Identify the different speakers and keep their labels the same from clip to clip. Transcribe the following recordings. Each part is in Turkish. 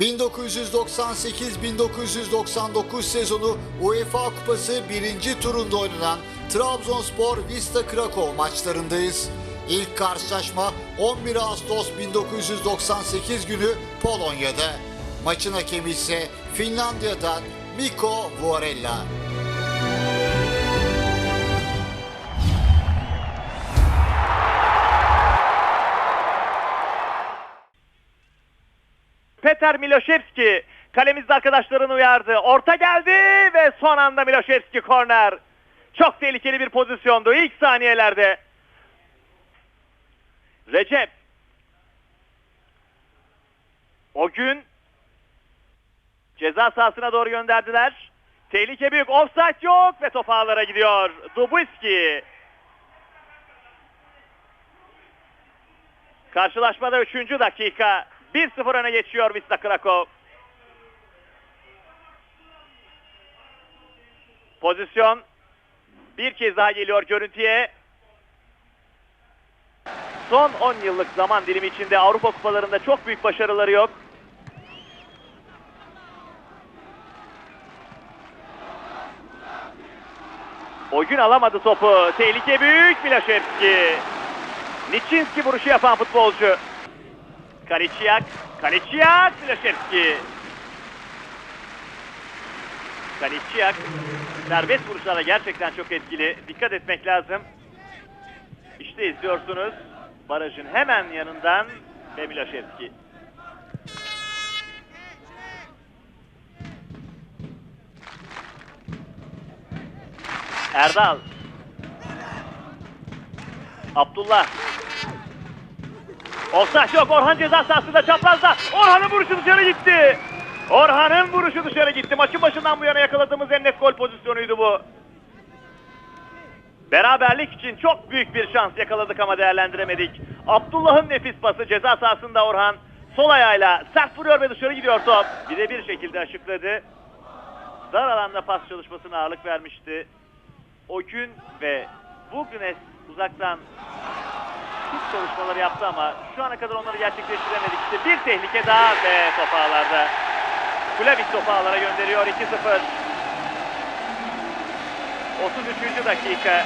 Speaker 1: 1998-1999 sezonu UEFA Kupası 1. turunda oynanan Trabzonspor Vista Krakow maçlarındayız. İlk karşılaşma 11 Ağustos 1998 günü Polonya'da. Maçın hakemi ise Finlandiya'dan Mikko Vuorella.
Speaker 2: Peter Miloševski kalemizde arkadaşlarını uyardı. Orta geldi ve son anda Miloševski korner. Çok tehlikeli bir pozisyondu ilk saniyelerde. Recep. O gün ceza sahasına doğru gönderdiler. Tehlike büyük. Offside yok ve top ağlara gidiyor. Dubuski. Karşılaşmada 3. dakika. 1-0 öne geçiyor Vista Krakow. Pozisyon bir kez daha geliyor görüntüye. Son 10 yıllık zaman dilimi içinde Avrupa kupalarında çok büyük başarıları yok. O gün alamadı topu. Tehlike büyük Miloševski. Niçinski vuruşu yapan futbolcu. Kaliciak, Kaliciak, Miloševski. Kaliciak serbest vuruşlarla gerçekten çok etkili. Dikkat etmek lazım. İşte izliyorsunuz. Barajın hemen yanından ve Miloševski. Erdal. Abdullah. Offside yok. Orhan ceza sahasında çaprazda. Orhan'ın vuruşu dışarı gitti. Orhan'ın vuruşu dışarı gitti. Maçın başından bu yana yakaladığımız en net gol pozisyonuydu bu. Beraberlik için çok büyük bir şans yakaladık ama değerlendiremedik. Abdullah'ın nefis pası ceza sahasında Orhan. Sol ayağıyla sert vuruyor ve dışarı gidiyor top. Birebir şekilde aşıkladı. Dar alanda pas çalışmasına ağırlık vermişti. O gün ve bugüne uzaktan Tut çalışmaları yaptı ama şu ana kadar onları gerçekleştiremedik. İşte bir tehlike daha ve top ağlarda. Kulabik topu ağlara gönderiyor 2-0. 33. dakika.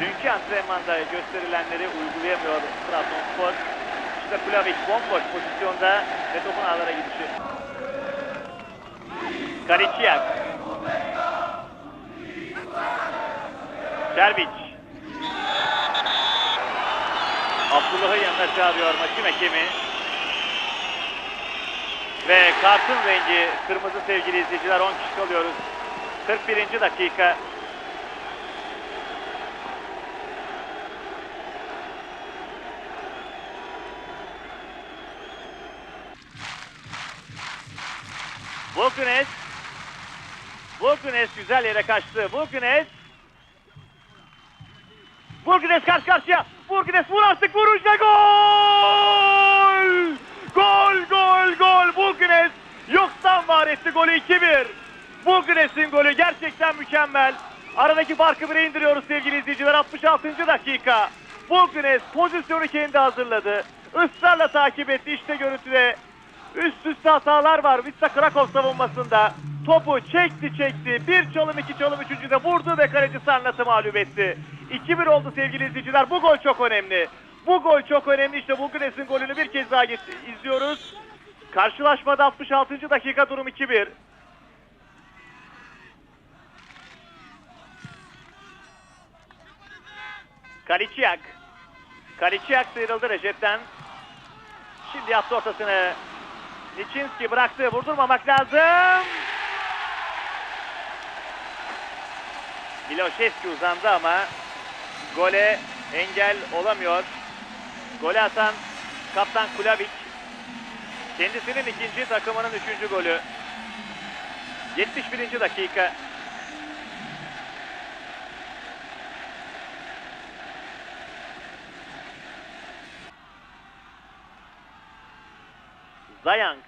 Speaker 2: Dünkü antrenmanda gösterilenleri uygulayamıyor Trabzonspor. İşte Kulabik bomboş pozisyonda ve topun ağlara gidişi. Kariciak. Serbic. Abdullah'ı yanına çağırıyor maçın hakemi. Ve kartın rengi kırmızı sevgili izleyiciler 10 kişi kalıyoruz. 41. dakika. Vulkunes. Vulkunes güzel yere kaçtı. Vulkunes. Vulkunes karşı karşıya. Vulkunes vur artık vuruş ve gol! Gol gol gol Vulkunes yoktan var etti golü 2-1. Vulkunes'in golü gerçekten mükemmel. Aradaki farkı bire indiriyoruz sevgili izleyiciler 66. dakika. Vulkunes pozisyonu kendi hazırladı. Israrla takip etti işte görüntüde. Üst üste hatalar var Vista Krakow savunmasında. Topu çekti çekti. Bir çalım iki çalım üçüncü de vurdu ve kaleci Sarnat'ı mağlup etti. 2-1 oldu sevgili izleyiciler. Bu gol çok önemli. Bu gol çok önemli. İşte Bulgunes'in golünü bir kez daha izliyoruz. Karşılaşmada 66. dakika durum 2-1. Kaliciak. Kaliciak sıyrıldı Recep'ten. Şimdi yaptı ortasını. Niçinski bıraktı. Vurdurmamak lazım. Miloševski uzandı ama gole engel olamıyor. Golü atan kaptan Kulabik. Kendisinin ikinci takımının üçüncü golü. 71. dakika. Zayang.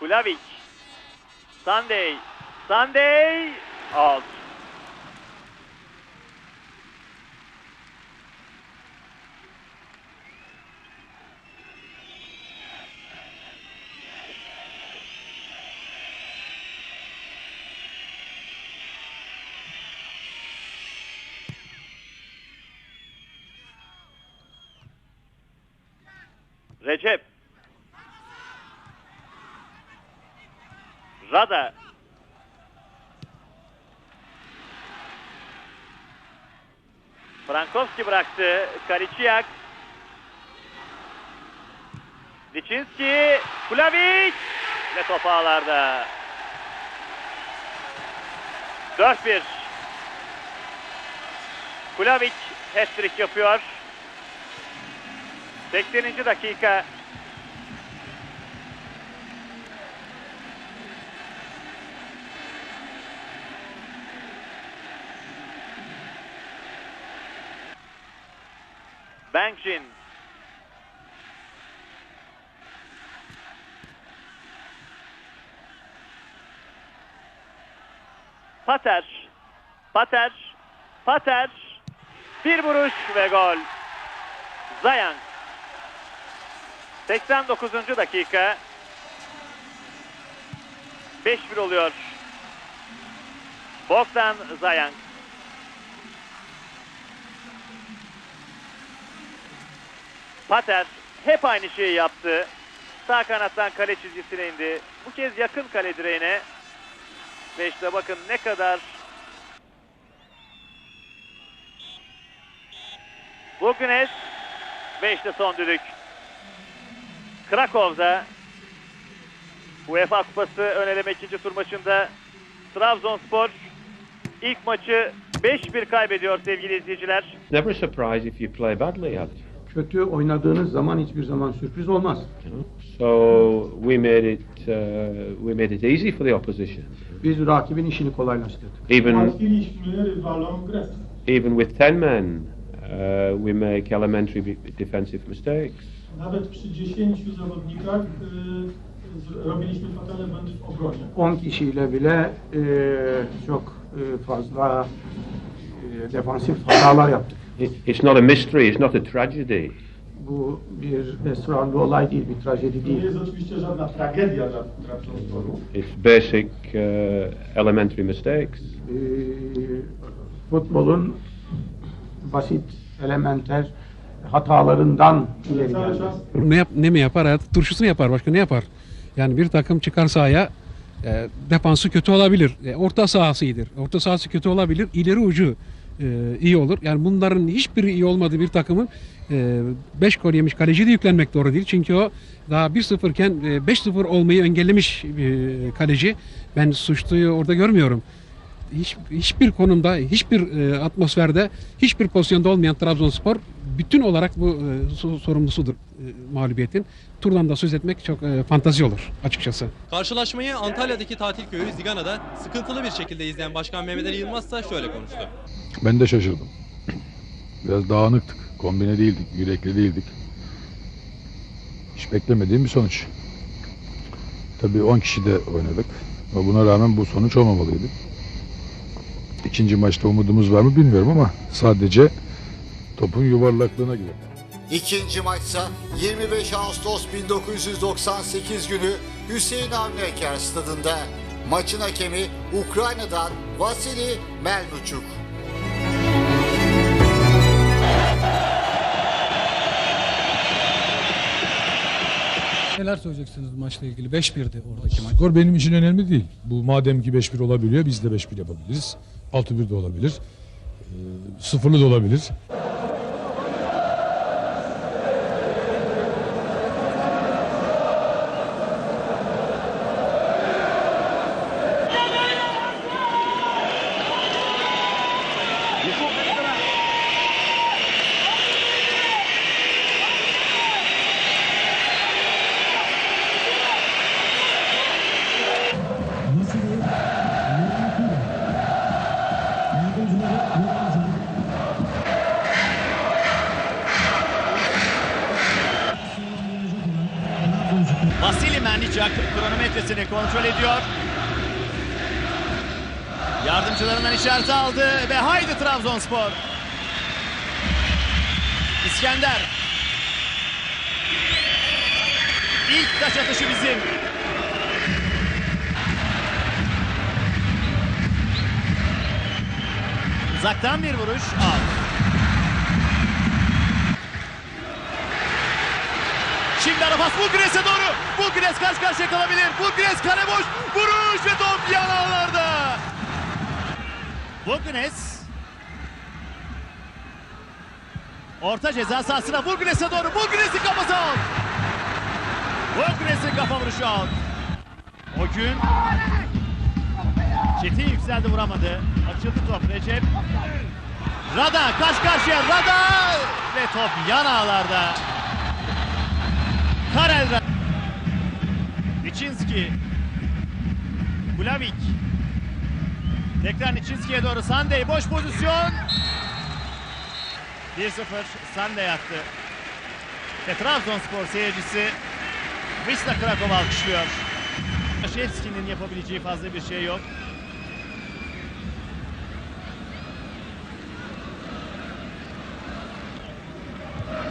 Speaker 2: Kulabik. Sunday. Sunday. od Recep. Żader. Frankowski bıraktı. Kaliciak. Liçinski. Kulavic. Ve top ağlarda. 4-1. Kulavic hat-trick yapıyor. 80. dakika. Bankjin. Pater. Pater. Pater. Bir vuruş ve gol. Zayan. 89. dakika. 5-1 oluyor. Bogdan Zayan. Pater hep aynı şeyi yaptı. Sağ kanattan kale çizgisine indi. Bu kez yakın kale direğine. Ve işte bakın ne kadar Bugünes ve işte son düdük. Krakow'da UEFA Kupası ön eleme ikinci tur maçında Trabzonspor ilk maçı 5-1 kaybediyor sevgili izleyiciler.
Speaker 3: Never a surprise if you play badly at.
Speaker 4: Kötü oynadığınız zaman hiçbir zaman sürpriz olmaz.
Speaker 3: So we made it uh, we made it easy for the opposition.
Speaker 4: Biz rakibin işini kolaylaştırdık.
Speaker 3: Even even with ten men, uh, we make elementary defensive mistakes.
Speaker 5: Nawet przy 10 zawodnikach robiliśmy fatalne błędy w obronie.
Speaker 4: 10 kişiyle bile e, çok e, fazla e, defansif hatalar yaptık.
Speaker 3: It- It's not a mystery. It's not a tragedy.
Speaker 4: Bu bir esrarlı olay değil, bir trajedi değil.
Speaker 5: Trabzonsporu.
Speaker 3: It's basic uh, elementary mistakes.
Speaker 4: E, futbolun basit, elementer hatalarından ileri geldi.
Speaker 6: ne, yap, ne mi yapar? Hayat turşusunu yapar. Başka ne yapar? Yani bir takım çıkar sahaya e, defansı kötü olabilir. E, orta sahası iyidir. Orta sahası kötü olabilir. İleri ucu e, iyi olur. Yani bunların hiçbiri iyi olmadığı bir takımın 5 gol yemiş kaleci de yüklenmek doğru değil. Çünkü o daha 1-0 iken e, 5-0 olmayı engellemiş e, kaleci. Ben suçluyu orada görmüyorum. Hiç, hiçbir konumda, hiçbir e, atmosferde, hiçbir pozisyonda olmayan Trabzonspor bütün olarak bu e, su- sorumlusudur e, mağlubiyetin. Turdan da söz etmek çok e, fantazi olur açıkçası.
Speaker 7: Karşılaşmayı Antalya'daki tatil köyü Zigana'da sıkıntılı bir şekilde izleyen Başkan Mehmet Ali Yılmaz ise şöyle konuştu.
Speaker 8: Ben de şaşırdım. Biraz dağınıktık. Kombine değildik, yürekli değildik. Hiç beklemediğim bir sonuç. Tabii 10 kişi de oynadık. Ama buna rağmen bu sonuç olmamalıydı. İkinci maçta umudumuz var mı bilmiyorum ama sadece topun yuvarlaklığına göre.
Speaker 1: İkinci maçsa 25 Ağustos 1998 günü Hüseyin Avni Eker stadında. Maçın hakemi Ukrayna'dan Vasili Melnuçuk.
Speaker 9: Neler söyleyeceksiniz maçla ilgili? 5-1'di oradaki maç.
Speaker 10: Skor benim için önemli değil. Bu madem ki 5-1 olabiliyor biz de 5-1 yapabiliriz. 6-1 de olabilir. Ee, sıfırlı da olabilir.
Speaker 11: Kronometresini kontrol ediyor. Yardımcılarından işareti aldı ve haydi Trabzonspor. İskender. İlk taç atışı bizim. Uzaktan bir vuruş. Out. Şimdi
Speaker 2: pas Bulgres'e doğru. Bulgres karşı karşıya kalabilir. Bulgres kale boş. Vuruş ve top yan ağlarda. Bulgres Orta ceza sahasına Bulgres'e doğru. Bulgres'in kafası out. Bulgres'in kafa vuruşu out. O gün Çetin yükseldi vuramadı. Açıldı top Recep. Rada karşı karşıya Rada ve top yan ağlarda. Karel Rada. Niçinski. Kulavik. Tekrar Niçinski'ye doğru Sandey boş pozisyon. 1-0 Sandey attı. Ve Trabzonspor seyircisi Wisla Krakow alkışlıyor. Şevski'nin yapabileceği fazla bir şey yok.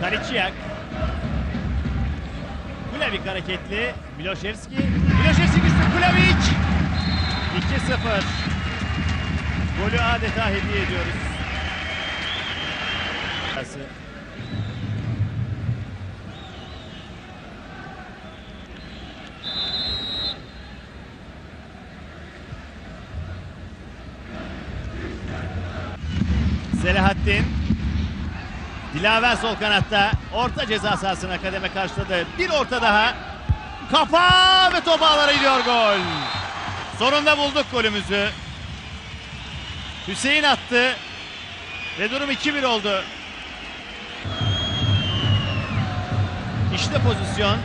Speaker 2: Kariciak. Kulavik hareketli. Miloševski. Miloševski güçlü. Kulavik. 2-0. Golü adeta hediye ediyoruz. Selahattin. Dilaver sol kanatta. Orta ceza sahasına kademe karşıladı. Bir orta daha. Kafa ve top ağlara gidiyor gol. Sonunda bulduk golümüzü. Hüseyin attı. Ve durum 2-1 oldu. İşte pozisyon.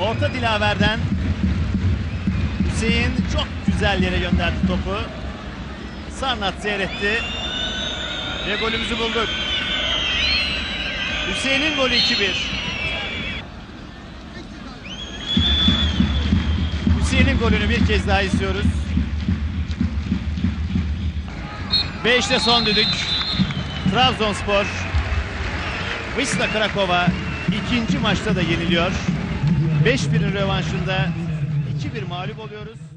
Speaker 2: Orta Dilaver'den Hüseyin çok güzel yere gönderdi topu. Sarnat seyretti. Ve golümüzü bulduk. Hüseyin'in golü 2-1. Hüseyin'in golünü bir kez daha istiyoruz. Ve son düdük. Trabzonspor Wisla Krakow'a ikinci maçta da yeniliyor. 5-1'in rövanşında 2-1 mağlup oluyoruz.